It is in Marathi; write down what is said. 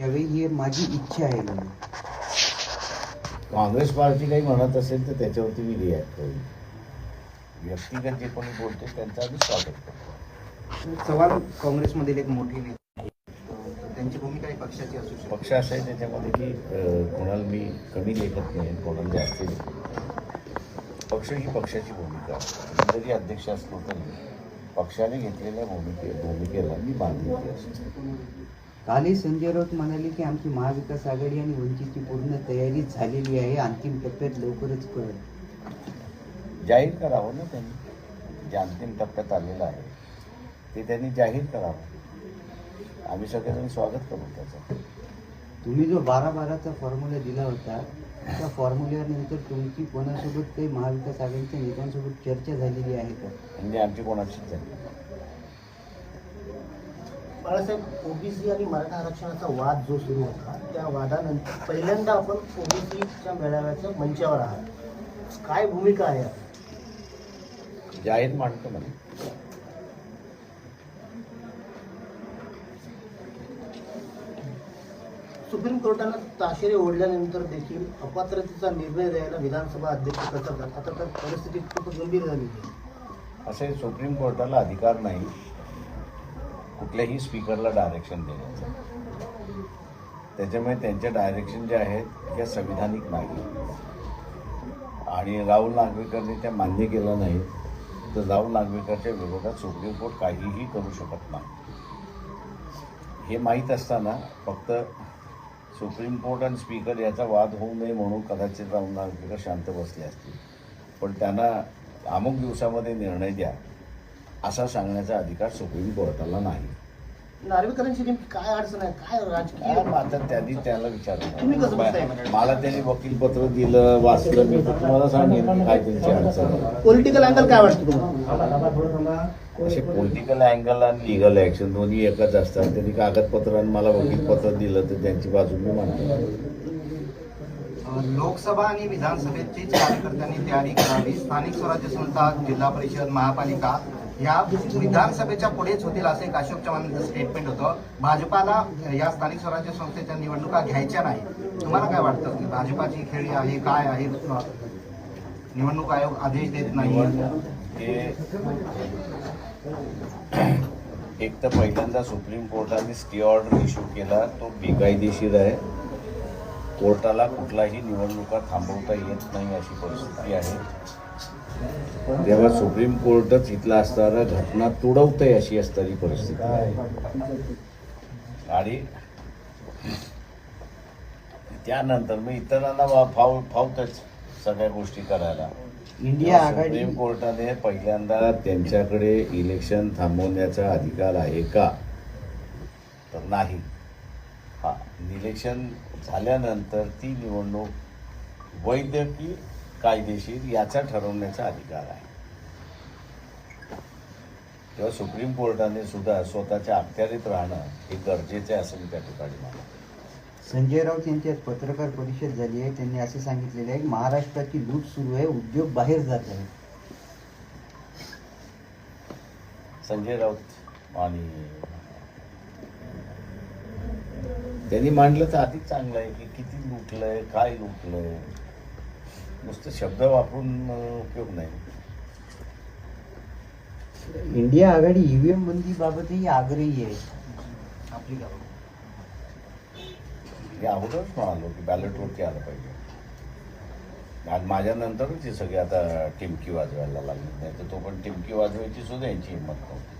यावेळी ही माझी इच्छा आहे म्हणून काँग्रेस पार्टी काही म्हणत असेल तर त्याच्यावरती मी रिॲक्ट होईल व्यक्तिगत जे कोणी बोलते त्यांचं आम्ही स्वागत करतो चव्हाण काँग्रेसमधील एक मोठे नेते आहेत. त्यांची भूमिका ही पक्षाची असू शकते पक्ष असा आहे त्याच्यामध्ये की अं, कोणाला मी कमी लेखत नाही कोणाला जास्त लेखत. पक्ष ही पक्षाची भूमिका आहे. मी जरी अध्यक्ष असलो तरी पक्षाने घेतलेल्या भूमिके भूमिकेला मी बांधिलकी असते कालही संजय राऊत म्हणाले की आमची महाविकास आघाडी आणि वंचितची पूर्ण तयारी झालेली आहे. अंतिम टप्प्यात लवकरच कळेल. जाहीर करावं ना त्यांनी? जे अंतिम टप्प्यात आलेलं आहे ते त्यांनी जाहीर करावं. आम्ही सगळेजण स्वागत करू त्याचं. तुम्ही जो बारा बाराचा फॉर्म्युला दिला होता त्या फॉर्म्युल्यानंतर तुमची कोणासोबत काही महाविकास आघाडीच्या नेत्यांसोबत चर्चा झालेली आहे का? म्हणजे आमची कोणाचीच झाली बाळासाहेब ओबीसी आणि मराठा आरक्षणाचा वाद जो सुरू होता त्या वादानंतर पहिल्यांदा आपण ओबीसीच्या मेळाव्याच्या मंचावर आहात. काय भूमिका आहे? जाहीर मांडतो म्हणे. सुप्रीम कोर्टानं ताशेरे ओढल्यानंतर देखील अपात्रतेचा निर्णय द्यायला विधानसभा अध्यक्ष करतात आता तर परिस्थिती खूप गंभीर आहे असे सुप्रीम कोर्टाला अधिकार नाही. कुठल्याही स्पीकरला डायरेक्शन देण्याचं. त्याच्यामुळे त्यांचे डायरेक्शन जे आहेत त्या संविधानिक नाही आणि राहुल नागवेकरने त्या मान्य केलं नाही तर राहुल नागवेकरच्या विरोधात सुप्रीम कोर्ट काहीही करू शकत नाही. हे माहीत असताना फक्त सुप्रीम कोर्ट आणि स्पीकर याचा वाद होऊ नये म्हणून कदाचित राहुल नागवेकर शांत बसले असतील. पण त्यांना अमुक दिवसामध्ये निर्णय द्या असा सांगण्याचा अधिकार सुप्रीम कोर्टाला नाही. नार्वेकरांची नेमकी काय अडचण आहे? काय काय राजकीय मग आता त्यांनी त्याला तुम्ही कसं? विचारलं मला त्यांनी वकीलपत्र दिलं वाचलं मी तर तुम्हाला सांगेन काय त्यांची अडचण आहे. पॉलिटिकल अँगल काय वाटतं तुम्हाला? असे पॉलिटिकल अँगल आणि लिगल ऍक्शन दोन्ही एकच असतात. त्यांनी कागदपत्र आणि मला वकीलपत्र दिलं तर त्यांची बाजू मी मानतो लोकसभा आणि विधानसभेचीच कार्यकर्त्यांनी तयारी करावी. स्थानिक स्वराज्य संस्था जिल्हा परिषद महापालिका या विधानसभेच्या पुढेच होतील असं एक अशोक चव्हाणांचं स्टेटमेंट होतं. भाजपाला या स्थानिक स्वराज्य संस्थेच्या निवडणुका घ्यायच्या नाही. तुम्हाला काय वाटतं? की भाजपाची खेळी आहे काय आहे? निवडणूक आयोग आदेश देत नाही. हे एक तर पहिल्यांदा सुप्रीम कोर्टाने स्टे ऑर्डर इश्यू केला. तो बेकायदेशीर आहे. कोर्टाला कुठलाही निवडणुका थांबवता येत नाही अशी परिस्थिती आहे. तेव्हा सुप्रीम कोर्टच इथला असताना घटना तुडवतंय अशी असणारी परिस्थिती. आहे आणि त्यानंतर मग इतरांना फाव फावतच सगळ्या गोष्टी करायला. इंडिया सुप्रीम कोर्टाने पहिल्यांदा त्यांच्याकडे इलेक्शन थांबवण्याचा अधिकार आहे का? तर नाही. हा इलेक्शन झाल्यानंतर ती निवडणूक की कायदेशीर याचा ठरवण्याचा अधिकार आहे. तेव्हा सुप्रीम कोर्टाने सुद्धा स्वतःच्या अखत्यारीत राहणं हे गरजेचं असं मी त्या ठिकाणी मानतो संजय राऊत यांची आज पत्रकार परिषद झाली आहे. त्यांनी असे सांगितलेले आहे की महाराष्ट्राची लूट सुरू आहे उद्योग बाहेर जात आहे. संजय राऊत आणि त्यांनी मांडलं तर अधिक चांगलं आहे की किती लुटलंय काय लुटलंय. नुसतं शब्द वापरून उपयोग नाही. इंडिया आघाडी ईव्हीएम बंदी बाबतही आग्रही आहे. आपली गावं. अगोदरच म्हणालो की बॅलेटवरती आलं पाहिजे. आज माझ्यानंतरच हे सगळे आता टिमकी वाजवायला लागले. नाही तर तो पण टिमकी वाजवायची सुद्धा यांची हिंमत नव्हती.